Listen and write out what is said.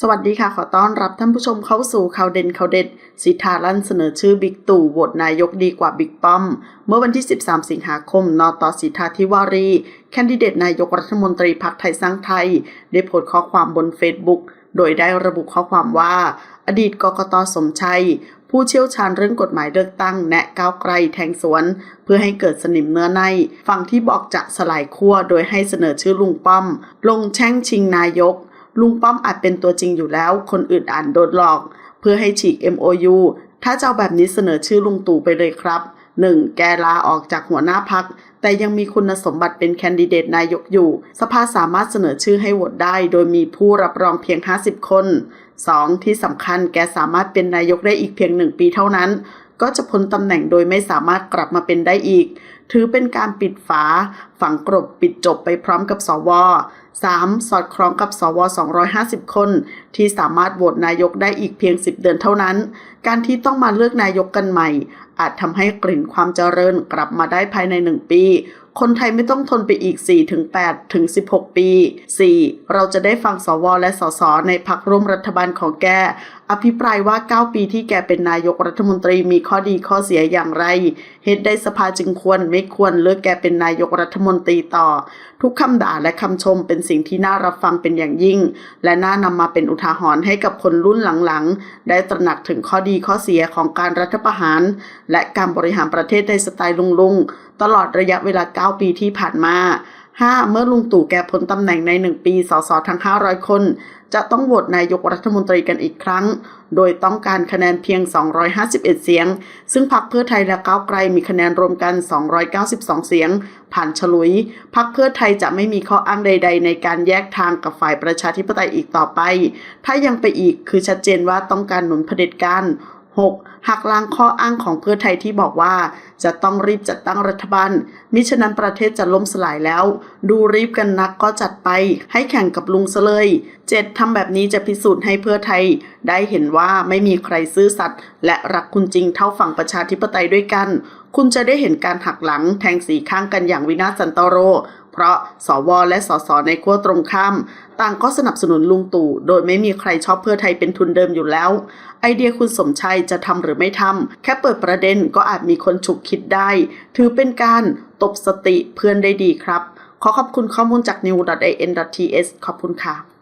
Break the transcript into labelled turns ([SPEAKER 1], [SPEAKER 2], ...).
[SPEAKER 1] สวัสดีค่ะ ขอต้อนรับท่านผู้ชมเข้าสู่ข่าวเด่นข่าวเด็ด สิทธาลั่นเสนอชื่อบิ๊กตู่โหวตนายกดีกว่าบิ๊กป้อม เมื่อวันที่ 13 สิงหาคม นตสิทธาธิวารี แคนดิเดตนายกรัฐมนตรีพรรคไทยสร้างไทย ได้โพสต์ข้อความบนเฟซบุ๊กโดยได้ระบุข้อความว่า อดีตกกตสมชัย ผู้เชี่ยวชาญเรื่องกฎหมายเลือกตั้ง แนะก้าวไกลแทงสวน เพื่อให้เกิดสนิมเนื้อใน ฝั่งที่บอกจะสลายขั้วโดยให้เสนอชื่อลุงป้อม ลงแช่งชิงนายก ลุงป้อมอาจเป็นตัวจริงอยู่แล้ว คนอื่นอ่านโดนหลอก เพื่อให้ฉีก MOU ถ้าเจะเอาแบบนี้เสนอชื่อลุงตู่ไปเลยครับ 1. แกลาออกจากหัวหน้าพัก แต่ยังมีคุณสมบัติเป็นแคนดิเดตนายกอยู่ สภาสามารถเสนอชื่อให้โหวตได้ โดยมีผู้รับรองเพียง 50 คน 2. ที่สำคัญแกสามารถเป็นนายกได้อีกเพียงหนึ่งปีเท่านั้น ก็จะพ้นตำแหน่งโดยไม่สามารถกลับมาเป็นได้อีก ถือเป็นการปิดฝา ฝังกรบปิดจบไปพร้อมกับสว 3. สอดคล้องกับสว 250 คน ที่สามารถโหวตนายกได้อีกเพียง 10 เดือนเท่านั้น การที่ต้องมาเลือกนายกกันใหม่ อาจทำให้กลิ่นความเจริญกลับมาได้ภายใน 1 ปี คนไทยไม่ต้องทนไปอีก4-8ถึง 16 ปี 4. เราจะได้ฟังสวและสสในพักร่วมรัฐบาลของแก อภิปรายว่า 9 ปีที่แกเป็นนายกรัฐมนตรีมีข้อดีข้อเสียอย่างไร เหตุใดสภาจึงควรไม่ควรเลือกแกเป็นนายกรัฐมนตรีต่อ ทุกคำด่าและคำชมเป็นสิ่งที่น่ารับฟังเป็นอย่างยิ่ง และน่านำมาเป็นอุทาหรณ์ให้กับคนรุ่นหลังๆ ได้ตระหนักถึงข้อดีข้อเสียของการรัฐประหาร และการบริหารประเทศในสไตล์ลุงๆตลอดระยะเวลา 9 ปีที่ผ่านมา 5. เมื่อลุงตู่แกพ้นตำแหน่งใน 1 ปี สสทั้ง 500 คน จะต้องโหวตนายกรัฐมนตรีกันอีกครั้ง โดยต้องการคะแนนเพียง 251 เสียง ซึ่งพรรคเพื่อไทยและก้าวไกลมีคะแนนรวมกัน 292 เสียง ผ่านฉลุย พรรคเพื่อไทยจะไม่มีข้ออ้างใด ๆ ในการแยกทางกับฝ่ายประชาธิปไตยอีกต่อไป ถ้ายังไปอีกคือชัดเจนว่าต้องการหนุนเผด็จการ 6. หักล้างข้ออ้างของเพื่อไทยที่บอกว่า จะต้องรีบจัดตั้งรัฐบาล มิฉะนั้นประเทศจะล่มสลายแล้ว ดูรีบกันนักก็จัดไป ให้แข่งกับลุงซะเลย 7. ทำแบบนี้จะพิสูจน์ให้เพื่อไทย ได้เห็นว่าไม่มีใครซื่อสัตย์และรักคุณจริงเท่าฝั่งประชาธิปไตยด้วยกัน คุณจะได้เห็นการหักหลังแทงสีข้างกันอย่างวินาศสันตโร เพราะสวและสสในขั้วตรงข้าม ต่างก็สนับสนุนลุงตู่ โดยไม่มีใครชอบเพื่อไทยเป็นทุนเดิมอยู่แล้ว ไอเดียคุณสมชัยจะทำหรือไม่ทำแค่เปิดประเด็นก็อาจมีคนฉุกคิดได้ ถือเป็นการตบสติเพื่อนได้ดีครับ ขอขอบคุณข้อมูลจาก new.in.ts ขอบคุณค่ะ